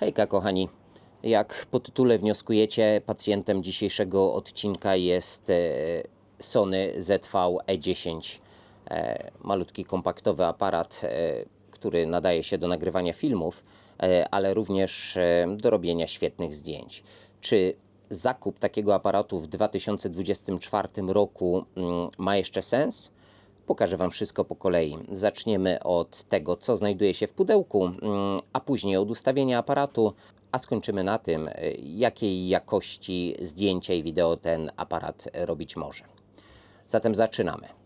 Hejka kochani. Jak po tytule wnioskujecie, pacjentem dzisiejszego odcinka jest e, Sony ZV-E10. E, Malutki kompaktowy aparat, e, który nadaje się do nagrywania filmów, ale również do robienia świetnych zdjęć. Czy zakup takiego aparatu w 2024 roku mm, ma jeszcze sens? Pokażę Wam wszystko po kolei. Zaczniemy od tego, co znajduje się w pudełku, mm, a później od ustawienia aparatu, a skończymy na tym, y, jakiej jakości zdjęcia i wideo ten aparat robić może. Zatem zaczynamy.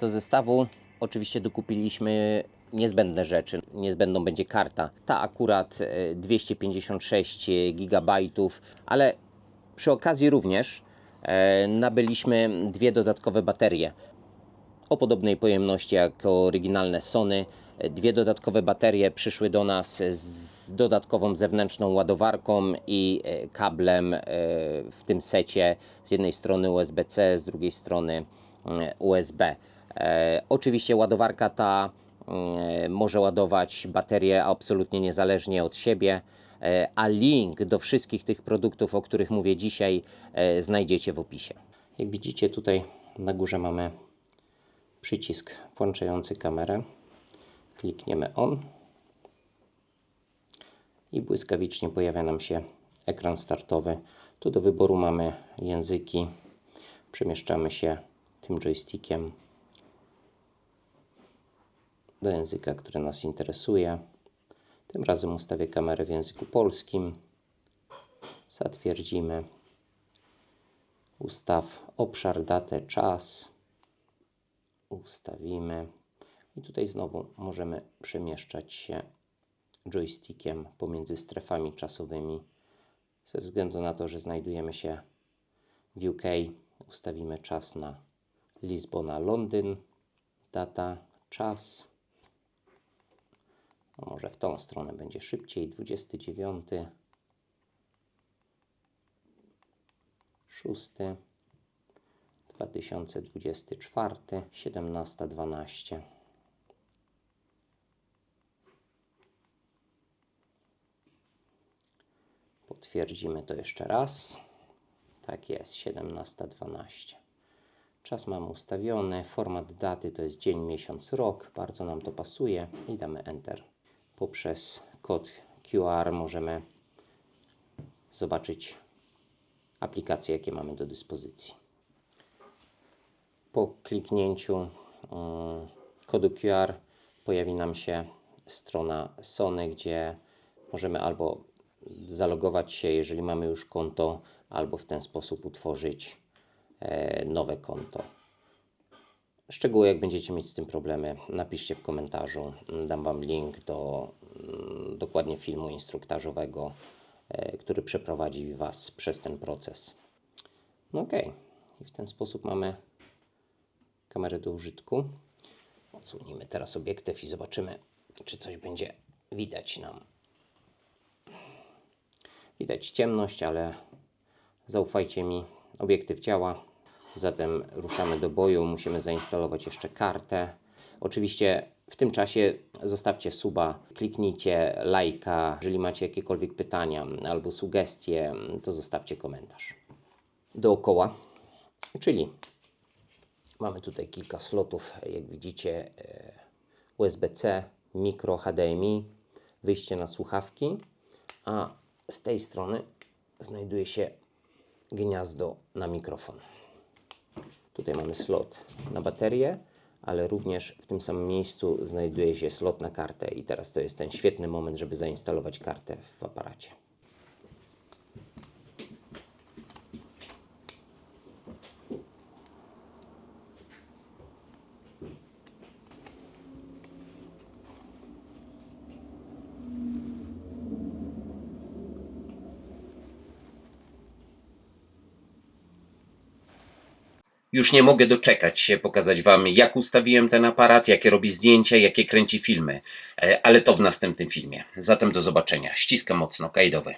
Do zestawu oczywiście dokupiliśmy niezbędne rzeczy. Niezbędną będzie karta. Ta akurat e, 256 GB, ale przy okazji również e, nabyliśmy dwie dodatkowe baterie o podobnej pojemności jak oryginalne Sony. Dwie dodatkowe baterie przyszły do nas z dodatkową zewnętrzną ładowarką i e, kablem e, w tym secie. Z jednej strony USB-C, z drugiej strony e, USB. E, Oczywiście ładowarka ta e, może ładować baterię absolutnie niezależnie od siebie, e, a link do wszystkich tych produktów, o których mówię dzisiaj, znajdziecie w opisie. Jak widzicie tutaj na górze mamy przycisk włączający kamerę. Klikniemy on i błyskawicznie pojawia nam się ekran startowy. Tu do wyboru mamy języki. Przemieszczamy się tym joystickiem do języka, który nas interesuje. Tym razem ustawię kamerę w języku polskim. Zatwierdzimy. Ustaw obszar, datę, czas. Ustawimy. I tutaj znowu możemy przemieszczać się joystickiem pomiędzy strefami czasowymi. Ze względu na to, że znajdujemy się w UK, ustawimy czas na Lizbona, Londyn, data, czas. Może w tą stronę będzie szybciej. 29, 6, 2024, 17.12. Potwierdzimy to jeszcze raz. Tak jest, 17.12. Czas mamy ustawiony, format daty to jest dzień, miesiąc, rok. Bardzo nam to pasuje i damy Enter. Poprzez kod QR możemy zobaczyć aplikacje, jakie mamy do dyspozycji. Po kliknięciu mm, kodu QR pojawi nam się strona Sony, gdzie możemy albo zalogować się, jeżeli mamy już konto, albo w ten sposób utworzyć e, nowe konto. Szczegóły, jak będziecie mieć z tym problemy, napiszcie w komentarzu. Dam Wam link do mm, dokładnie filmu instruktażowego, e, który przeprowadzi Was przez ten proces. No okej, i w ten sposób mamy kamerę do użytku. Odsłonimy teraz obiektyw i zobaczymy, czy coś będzie widać nam. Widać ciemność, ale zaufajcie mi, obiektyw działa. Zatem ruszamy do boju. Musimy zainstalować jeszcze kartę. Oczywiście w tym czasie zostawcie suba, kliknijcie lajka. Jeżeli macie jakiekolwiek pytania albo sugestie, to zostawcie komentarz. Dookoła, czyli mamy tutaj kilka slotów, jak widzicie, e, USB-C, mikro HDMI, wyjście na słuchawki, a z tej strony znajduje się gniazdo na mikrofon. Tutaj mamy slot na baterię, ale również w tym samym miejscu znajduje się slot na kartę i teraz to jest ten świetny moment, żeby zainstalować kartę w aparacie. Już nie mogę doczekać się pokazać Wam, jak ustawiłem ten aparat, jakie robi zdjęcia, jakie kręci filmy. E, Ale to w następnym filmie. Zatem do zobaczenia. Ściskam mocno. Kajdowy.